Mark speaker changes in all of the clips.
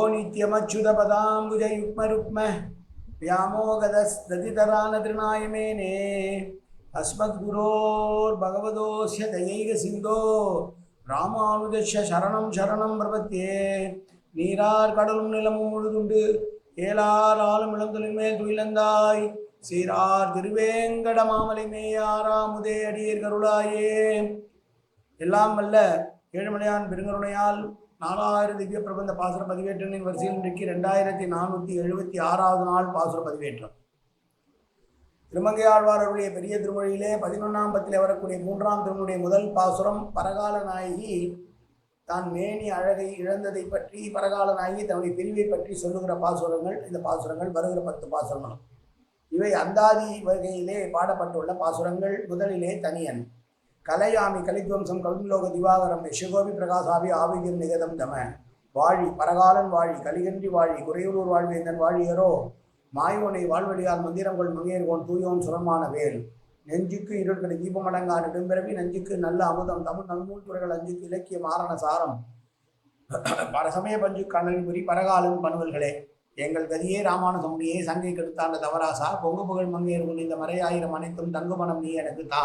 Speaker 1: யோ நித்யமச்சுதபதாம்புஜயுக்மருக்ம व्यामोगदस्तदितरानतृणायमेने अस्मद्गुरोर्भगवतोऽस्य दयैकसिन्धो ராமானுஜஸ்ய சரணம் சரணம் பிரபத்தியே நீரார் கடலும் நிலமும் முழுதுண்டு ஏலார் ஆளும் இளந்தொழில் மேல் துயிலந்தாய் சீரார் திருவேங்கட மாமலை மேயாராமுதே அடியேர் கருளாயே எல்லாம் வல்ல ஏழுமலையான் பெருங்கருணையால் நாலாயிரம் திவ்ய பிரபந்த பாசுர பதிவேற்றனின் வரிசையில் இன்றைக்கு ரெண்டாயிரத்தி நானூற்றி எழுபத்தி ஆறாவது நாள் பாசுர பதிவேற்றம். திருமங்கையாழ்வாரருடைய பெரிய திருமொழியிலே பதினொன்றாம் பத்திலே வரக்கூடிய மூன்றாம் திருமொழிய முதல் பாசுரம் பரகால நாயகி தான் மேனி அழகை இழந்ததை பற்றி பரகால நாயகி தன்னுடைய பிரிவை பற்றி சொல்லுகிற பாசுரங்கள் இந்த பாசுரங்கள் வருகிற பத்து பாசுரங்களும். இவை அந்தாதி வகையிலே பாடப்பட்டுள்ள பாசுரங்கள் முதலிலே தனியன். கலையாமி கலித்வம்சம் கவிலோக திவாகரம் யசுகோபி பிரகாசாபி ஆவிகம் நிகதம் தம. வாழி பரகாலன் வாழி கலிகன்றி வாழி குறையூர் வாழ்வேந்தன் வாழியரோ. மாயோனை வாழ்வழியால் மந்திரங்கள் மங்கையர்கோன் தூயோன் சுரமான வேல். நெஞ்சுக்கு இருட்கடை தீபமடங்கா நெடும்பிறவி நெஞ்சுக்கு நல்ல அமுதம். தமிழ் நன்னூல் துறைகள் அஞ்சுக்கு இலக்கிய மாரண சாரம். பரசமய பஞ்சு கண்ணன்புரி பரகாலன் பணுவல்களே எங்கள் கதியே ராமானுசமுனியே சங்கை கெடுத்தாண்ட தவராசா. பொங்கு புகழ் மங்கையர்கள் இந்த மறையாயிரம் அனைத்தும் தங்குமணம் நீ எனக்கு தா.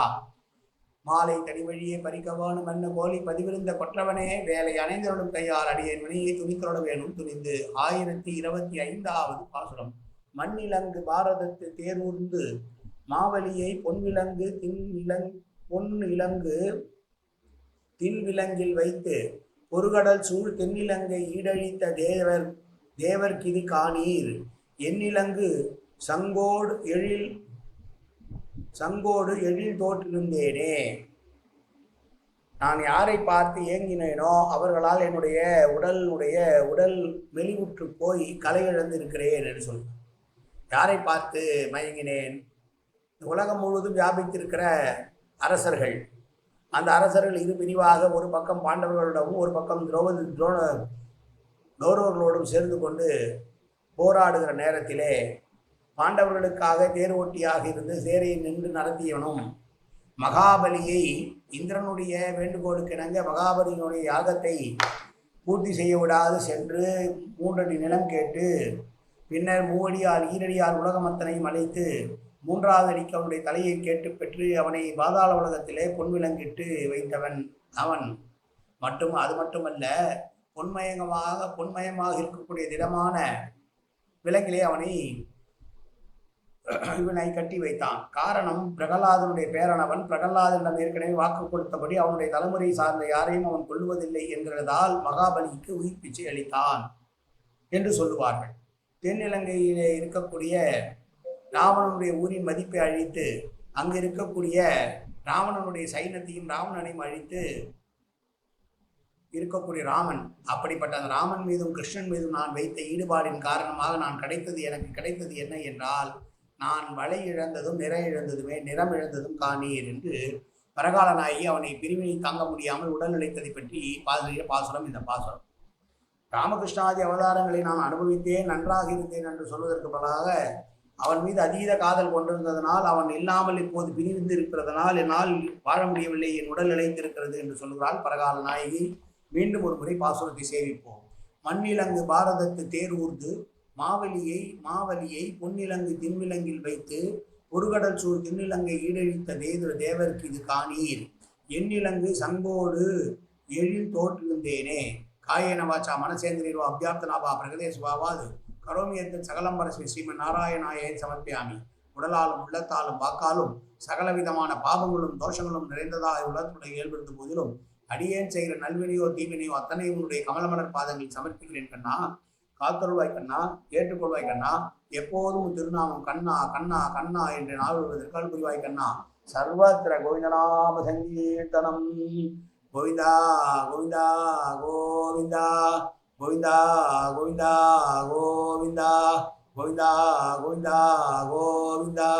Speaker 1: மாலை தடிவழியே பறிக்க மன்ன கோலி பதிவிருந்த கொற்றவனே வேலை அணைந்தருளும் கையால் அடியேன் வினையை துணித்தொட வேணும் துணிந்து. ஆயிரத்தி இருபத்தி ஐந்தாவது பாசுரம். மண்ணிலங்கு பாரதத்து தேரூர்ந்து மாவலியை பொன்விலங்கு தின்விலங் பொன் இலங்கு தின்விலங்கில் வைத்து பொருகடல் சூழ் தென்னிலங்கை ஈடழித்த தேவர் தேவர்கிது காணீர். எண்ணிலங்கு சங்கோடு எழில் சங்கோடு எழில் தோற்றிருந்தேனே. நான் யாரை பார்த்து ஏங்கினேனோ அவர்களால் என்னுடைய உடலுடைய உடல் மெலிவுற்று போய் கலை என்று சொல்றேன் யாரை பார்த்து மயங்கினேன்? உலகம் முழுவதும் வியாபித்திருக்கிற அரசர்கள். அந்த அரசர்கள் இரு பிரிவாக ஒரு பக்கம் பாண்டவர்களிடமும் ஒரு பக்கம் திரௌபதி துரோண கௌரவர்களோடும் சேர்ந்து கொண்டு போராடுகிற நேரத்திலே பாண்டவர்களுக்காக தேர் ஓட்டியாக இருந்து சேரையை நின்று நடத்தியவனும் மகாபலியை இந்திரனுடைய வேண்டுகோளுக்கு இணங்க மகாபலியினுடைய யாகத்தை பூர்த்தி செய்ய விடாது சென்று மூன்றடி நிலம் கேட்டு பின்னர் மூவடியால் ஈரடியால் உலகமத்தனையும் அழைத்து மூன்றாவது அடிக்கு அவனுடைய தலையை கேட்டு பெற்று அவனை பாதாள உலகத்திலே பொன்விலங்கிட்டு வைத்தவன் அவன். மட்டும் அது மட்டுமல்ல பொன்மயமாக பொன்மயமாக இருக்கக்கூடிய திடமான விலங்கிலே அவனை இவனை கட்டி வைத்தான். காரணம் பிரகலாதனுடைய பேரனவன் பிரகலாதனிடம் ஏற்கனவே வாக்கு கொடுத்தபடி அவனுடைய தலைமுறை சார்ந்த யாரையும் அவன் கொள்ளுவதில்லை என்கிறதால் மகாபலிக்கு உயிர் பிச்சை அளித்தான் என்று சொல்லுவார்கள். தென்னிலங்கையிலே இருக்கக்கூடிய ராவணனுடைய ஊரின் மதிப்பை அழித்து அங்கு இருக்கக்கூடிய ராவணனுடைய சைன்யத்தையும் ராவணனையும் அழித்து இருக்கக்கூடிய ராமன் அப்படிப்பட்ட அந்த ராமன் மீதும் கிருஷ்ணன் மீதும் நான் வைத்த ஈடுபாடின் காரணமாக நான் கிடைத்தது எனக்கு கிடைத்தது என்ன என்றால் நான் வலை இழந்ததும் நிற இழந்ததுமே நிறம் இழந்ததும் காணீர் என்று பரகால நாயகி அவனை பிரிவினை தாங்க முடியாமல் உடல் நிலைத்ததை பற்றி பாசுகிற பாசுரம் இந்த பாசுரம். ராமகிருஷ்ணாதி அவதாரங்களை நான் அனுபவித்தேன் நன்றாக இருந்தேன் என்று சொல்வதற்கு பதிலாக அவன் மீது அதீத காதல் கொண்டிருந்ததனால் அவன் இல்லாமல் இப்போது பிரிந்து இருக்கிறதனால் என்னால் வாழ முடியவில்லை என் உடல் நிலைத்திருக்கிறது என்று சொல்கிறாள் பரகால நாயகி மீண்டும் ஒரு முறை பாசுரத்தை சேவிப்போம். மண்ணிலங்கு பாரதத்து தேர் ஊர்ந்து மாவலியை மாவலியை பொன்னிலங்கு தின்விலங்கில் வைத்து பொறுகடல் சூழ் தின்னிலங்கை ஈடழித்த தேவ தேவருக்கு இது காணீர். எண்ணிலங்கு சங்கோடு எழில் தோற்றிருந்தேனே காயனவாச்சா வாச்சா மனசேந்திரோ அபியாப்தனாபா பிரகதேசுவாவாது கரோமியத்தில் சகலம்பர ஸ்ரீ ஸ்ரீமன் நாராயணாயை சமர்ப்பியாமி. உடலாலும் உள்ளத்தாலும் வாக்காலும் சகலவிதமான பாவங்களும் தோஷங்களும் நிறைந்ததாக உலகத்துடைய ஏற்படுத்தும் போதிலும் அடியேன் செய்கிற நல்வினையோ தீவினையோ அத்தனை உன்னுடைய கமலமலர் பாதங்களில் சமர்ப்பிக்கிறேன் கண்ணா. காத்தருள்வாய் கண்ணா ஏற்றுக்கொள்வாய் கண்ணா எப்போதும் திருநாமம் கண்ணா கண்ணா கண்ணா என்று நாள் புரிவாய் கண்ணா சர்வத்திர கோவிந்தநாம சங்கீர்த்தனம் கோவிந்தா கோவிந்தா கோவிந்தா கோவிந்தா கோவிந்தா கோவிந்தா கோவிந்தா கோவிந்தா கோவிந்தா.